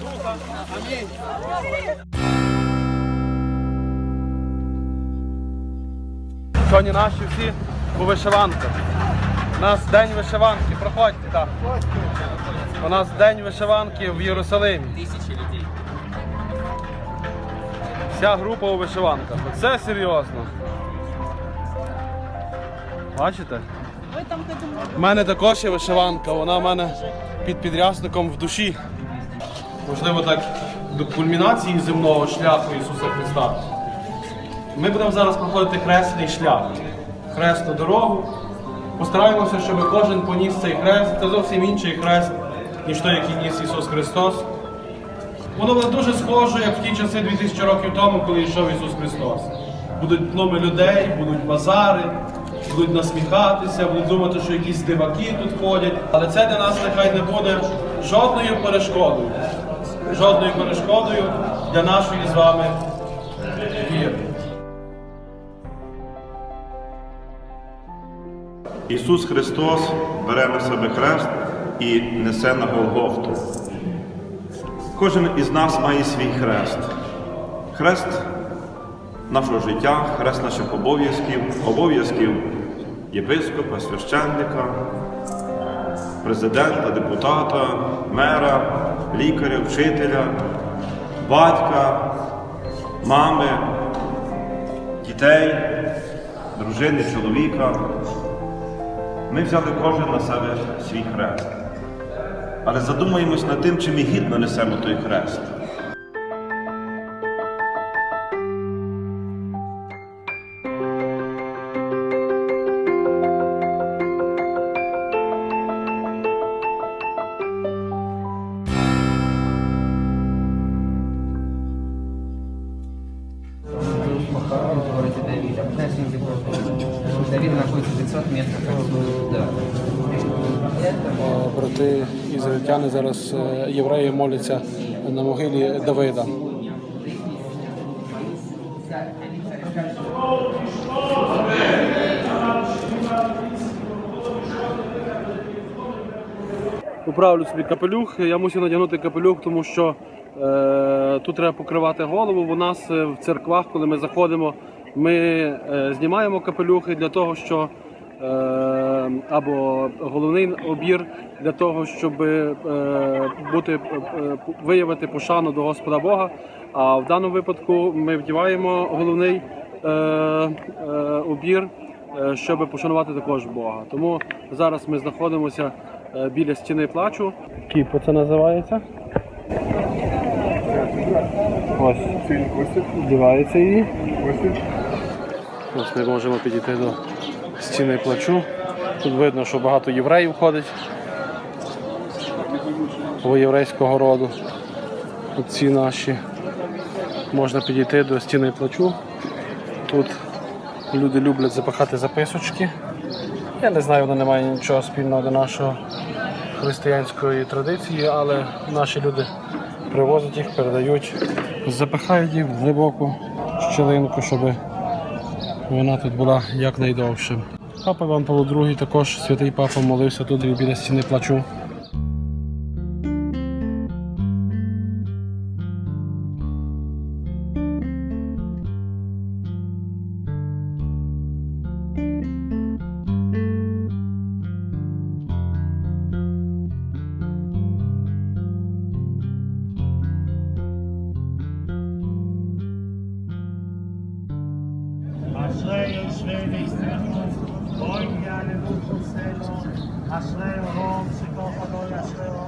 Духа. Амінь. Сьогодні наші всі у вишиванках. У нас день вишиванки. Проходьте, так. У нас день вишиванки в Єрусалимі. Тисячі людей. Вся група у вишиванках. Це серйозно. Бачите? У мене також є вишиванка, вона в мене під підрясником в душі. Можливо, так до кульмінації земного шляху Ісуса Христа. Ми будемо зараз проходити хресний шлях, хресну дорогу. Постараємося, щоб кожен поніс цей хрест. Це зовсім інший хрест, ніж той, який ніс Ісус Христос. Воно буде дуже схоже, як в ті часи 2000 років тому, коли йшов Ісус Христос. Будуть пломи людей, будуть базари, будуть насміхатися, будуть думати, що якісь диваки тут ходять. Але це для нас нехай не буде жодною перешкодою. Жодною перешкодою для нашої з вами віри. Ісус Христос бере на себе хрест і несе на Голгофту. Кожен із нас має свій хрест. Хрест нашого життя, хрест наших обов'язків, обов'язків єпископа, священника, президента, депутата, мера, лікаря, вчителя, батька, мами, дітей, дружини, чоловіка. Ми взяли кожен на себе свій хрест. Але задумаємось над тим, чи ми гідно несемо той хрест. Находится 500 метров отсюда. Брати ізраїльтяни зараз е, євреї моляться на могилі Давида. Управлю собі капелюх. Я мусив надягнути капелюх, тому що е, тут треба покривати голову. У нас е, в церквах, коли ми заходимо, ми е, знімаємо капелюхи для того, що е, або головний обір для того, щоб е, бути виявити пошану до Господа Бога. А в даному випадку ми вдіваємо головний обір, щоб пошанувати також Бога. Тому зараз ми знаходимося біля стіни плачу. Кіпо це називається. Ось вдівається її. Ось ми можемо підійти до стіни плачу. Тут видно, що багато євреїв ходить по єврейського роду. Ці наші. Можна підійти до стіни плачу. Тут люди люблять запахати записочки. Я не знаю, воно не має нічого спільного до нашого християнської традиції, але наші люди привозять їх, передають, запихають їх в глибоку щілинку, щоб вона тут була якнайдовше. Папа Іван Павло II також святий папа молився тут біля стіни плачу. אשרי יושבי בישראל, בואי יעללו חוצנו, אשרי אורום שכוחו לא ישרהו,